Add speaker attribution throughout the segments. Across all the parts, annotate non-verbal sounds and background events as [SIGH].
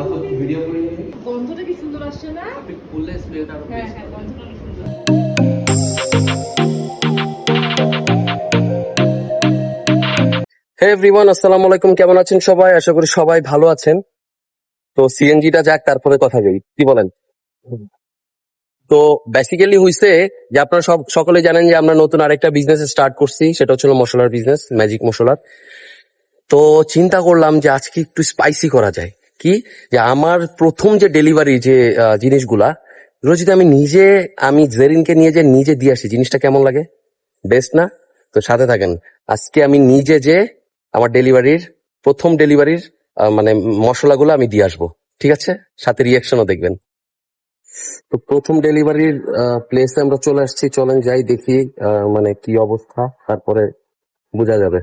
Speaker 1: আপু ভিডিও করে
Speaker 2: গন্ধটা কি সুন্দর আসছে না?
Speaker 1: আপনি খুললে স্প্রেটা
Speaker 2: হ্যাঁ হ্যাঁ গন্ধটা সুন্দর।
Speaker 3: হে এভরিওয়ান আসসালামু আলাইকুম। কেমন আছেন সবাই? আশা করি সবাই ভালো আছেন। তো সিএনজিটা যাক তারপরে কথা বলি। কি বলেন? তো বেসিক্যালি হইছে যে আপনারা সব, সকলে জানেন যে আমরা নতুন আরেকটা বিজনেস স্টার্ট করছি, সেটা হচ্ছিল মশলার বিজনেস ম্যাজিক মশলার। তো চিন্তা করলাম যে আজকে একটু স্পাইসি করা যায়। কি? যে আমার প্রথম যে ডেলিভারি যে জিনিসগুলা যদি আমি নিজে, আমি জেরিনকে নিয়ে যে নিজে দিয়ে আসি, জিনিসটা কেমন লাগে? বেস্ট না? তো সাথে থাকেন। আজকে আমি নিজে যে আমার ডেলিভারির প্রথম ডেলিভারির মানে মশলাগুলো আমি দিয়ে আসব। ঠিক আছে? সাথে রিয়াকশনও দেখবেন। তো প্রথম ডেলিভারির প্লেসে আমরা চলে আসছি। চলেন যাই দেখি আহ, মানে কি অবস্থা। তারপরে বোঝা যাবে।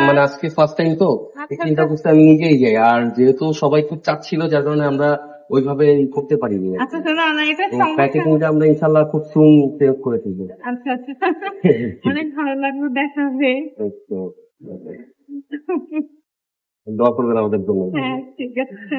Speaker 3: মানে আজকে ফার্স্ট টাইম তো চিন্তা করতে আমি নিজেই যাই। আর যেহেতু সবাই খুব চাচ্ছিল যার কারণে আমরা ওইভাবে করতে পারিনি
Speaker 2: আচ্ছা
Speaker 3: প্যাকেজিংটা আমরা ইনশাল্লাহ খুব সুন সেভ করে ফেলব।
Speaker 2: আচ্ছা আচ্ছা। অনেক ভালো লাগল দেখা হবে।
Speaker 3: দোয়া করবেন আমাদের জন্য।
Speaker 2: হ্যাঁ ঠিক আছে।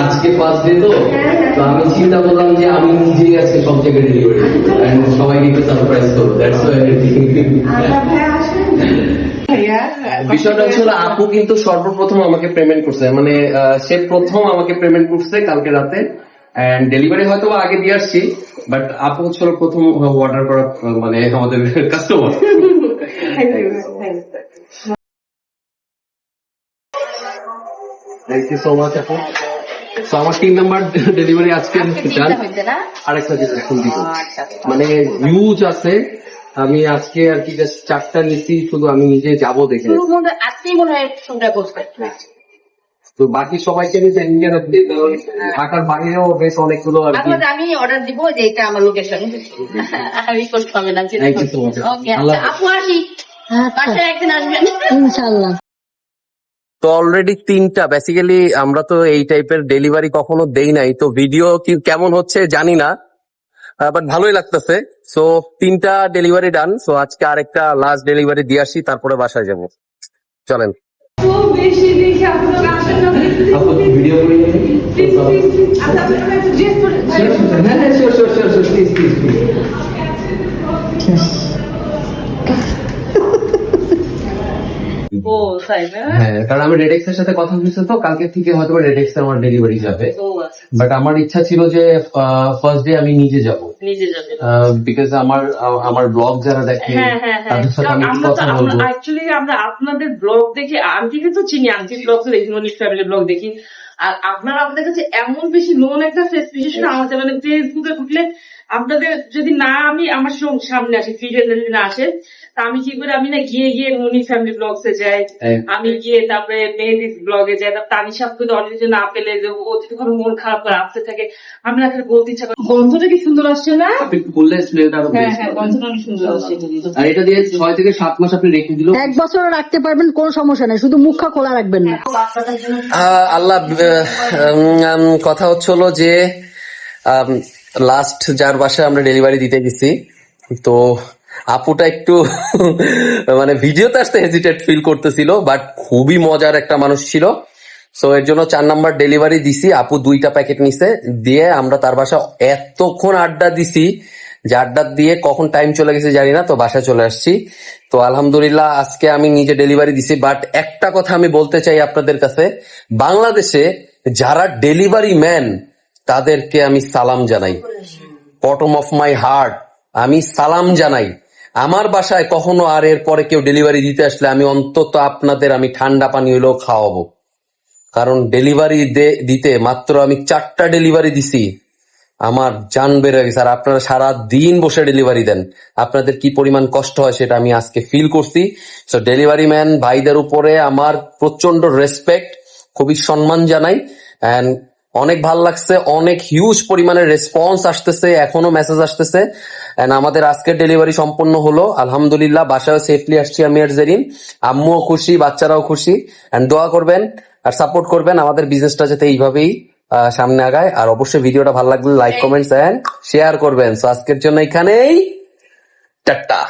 Speaker 1: আজকে ফার্স্ট ডে তো তো আমি চিন্তা করলাম যে আমি নিজেই আজকে সব জায়গায় ডেলিভারি এন্ড সবাইকে একটু সারপ্রাইজ করব। দ্যাটস বিষয়টা আপু কিন্তু সর্বপ্রথম আমাকে পেমেন্ট করছে। মানে সে প্রথম আমাকে পেমেন্ট করছে কালকে রাতে। এন্ড ডেলিভারি হয়তো বা আগে দিয়ে আসছি। বাট আপু হচ্ছে প্রথম অর্ডার করা মানে আমাদের customer thank you so much আপু। তো আমার তিন নাম্বার ডেলিভারি আজকে আরেকটা যেটা এখন দিব মানে ইউজ আছে। আমি আজকে আর কি জাস্ট চারটা নিচ্ছি শুধু আমি নিজে যাব দেখে।
Speaker 4: আজকেই মনে হয় বসবে
Speaker 1: তো বাকি সবাইকে আমি ইন্ডিয়ান ঢাকার বাইরেও বেশ অনেকগুলো আর কি।
Speaker 4: আমি অর্ডার দিব যে এটা আমার লোকেশন আমি
Speaker 1: much.
Speaker 4: ওকে আচ্ছা আপু আসি। বাসায় একদিন আসবেন।
Speaker 2: ইনশাআল্লাহ।
Speaker 3: তো অলরেডি তিনটা বেসিক্যালি আমরা তো এই টাইপের ডেলিভারি কখনো দেই নাই। তো ভিডিও কি কেমন হচ্ছে জানি না বাট ভালোই লাগতেছে। সো তিনটা ডেলিভারি ডান সো আজকে আরেকটা লাস্ট ডেলিভারি দিয়ে আসি তারপরে বাসায় যাব। চলেন।
Speaker 2: খুব বেশি দেখে আপনারা আসেন না
Speaker 1: আপু ভিডিও করে নিন।
Speaker 2: প্লিজ প্লিজ আচ্ছা আপনারা একটু ড্রেস পরে
Speaker 1: Sure, sure, sure. হ্যাঁ হ্যাঁ sure sure sure sure please please please
Speaker 4: ও তাই না?
Speaker 1: হ্যাঁ কারণ আমি রেডেক্স এর সাথে কথা বলছি তো কালকে থেকে হয়তো রেডেক্স আমার ডেলিভারি যাবে।
Speaker 4: আচ্ছা
Speaker 1: বাট আমার ইচ্ছা ছিল যে ফার্স্ট ডে আমি নিজে যাব।
Speaker 4: নিজে
Speaker 1: বিকজ আমার আমার ব্লগ যারা দেখে
Speaker 4: হ্যাঁ হ্যাঁ
Speaker 1: তাদের সাথে আমি
Speaker 4: আমরা
Speaker 1: কথা বলব।
Speaker 4: অ্যাকচুয়ালি আমরা আপনাদের ব্লগ দেখি আন্টিকে তো চিনি আন্টি ব্লগ তো দেখি মনির ফ্যামিলি ব্লগ দেখি। আর আপনারা আমাদের কাছে এমন বেশি নোন একটা ফেস বিশেষ করে আমাদের মানে ফেসবুকে ঢুকলে আপনাদের যদি না আমি আমার সঙ্গে সামনে আসে ফিডের যদি না আসে তা আমি কি করে আমি না গিয়ে গিয়ে মনি ফ্যামিলি ব্লগসে যাই
Speaker 1: হ্যাঁ।
Speaker 4: আমি গিয়ে তারপরে মেহেদিস ব্লগে যাই তারপর তানি সাপ কিন্তু অনেক কিছু না পেলে যে ও যদি কোনো মন খারাপ করে আসতে থাকে আমি না খালি বলতে ইচ্ছা করে গন্ধটা কি সুন্দর আসছে না?
Speaker 1: আপনি স্মেলটা আরও
Speaker 4: হ্যাঁ হ্যাঁ গন্ধটা অনেক সুন্দর আসছে
Speaker 1: আর এটা দিয়ে ছয় থেকে সাত মাস আপনি রেখে দিলেও
Speaker 5: এক বছর রাখতে পারবেন কোনো সমস্যা নেই শুধু মুখটা খোলা রাখবেন না।
Speaker 3: আহ, আল্লাহ আহ, উম, উম, কথা হচ্ছে হলো যে লাস্ট যার বাসায় আমরা ডেলিভারি দিতে গেছি, তো আপুটা একটু [LAUGHS] মানে ভিডিওতে আসতে হেজিটেট ফিল করতেছিল বাট খুবই মজার একটা মানুষ ছিল। সো এর জন্য চার নাম্বার ডেলিভারি দিছি, আপু দুইটা প্যাকেট নিছে, দিয়ে আমরা তার বাসা এতক্ষণ আড্ডা দিছি যে আড্ডা দিয়ে কখন টাইম চলে গেছে জানি না, তো বাসায় চলে আসছি। তো আলহামদুলিল্লাহ, আজকে আমি নিজে ডেলিভারি দিছি বাট একটা কথা আমি বলতে চাই আপনাদের কাছে, বাংলাদেশে যারা ডেলিভারি ম্যান তাদেরকে আমি সালাম জানাই। বটম অফ মাই হার্ট আমি সালাম জানাই। আমার বাসায় কখনো আর এর পরে কেউ ডেলিভারি দিতে আসলে আমি অন্তত আপনাদের আমি ঠান্ডা পানি হলেও খাওয়াবো। কারণ ডেলিভারি দিতে মাত্র আমি চারটা ডেলিভারি দিছি। আমার জান বের হয়ে গেছে। আর আপনারা সারা দিন বসে ডেলিভারি দেন। আপনাদের কি পরিমাণ কষ্ট হয় সেটা আমি আজকে ফিল করছি। সো ডেলিভারি ম্যান ভাইদের উপরে আমার প্রচণ্ড রেসপেক্ট খুবই সম্মান জানাই। অ্যান্ড অনেক ভালো লাগছে অনেক হিউজ পরিমাণে রেসপন্স আসতেছে এখনও মেসেজ আসতেছে। এন্ড আমাদের আজকের ডেলিভারি সম্পন্ন হলো। আলহামদুলিল্লাহ বাসায় সেফলি আসছি আমি আর জেরিন। আম্মুও খুশি বাচ্চারাও খুশি। এন্ড দোয়া করবেন আর সাপোর্ট করবেন আমাদের বিজনেসটা যাতে এইভাবেই সামনে আগায়। আর অবশ্যই ভিডিওটা ভালো লাগলে লাইক কমেন্টস এন্ড শেয়ার করবেন। তো আজকের জন্য এখানেই টাটা।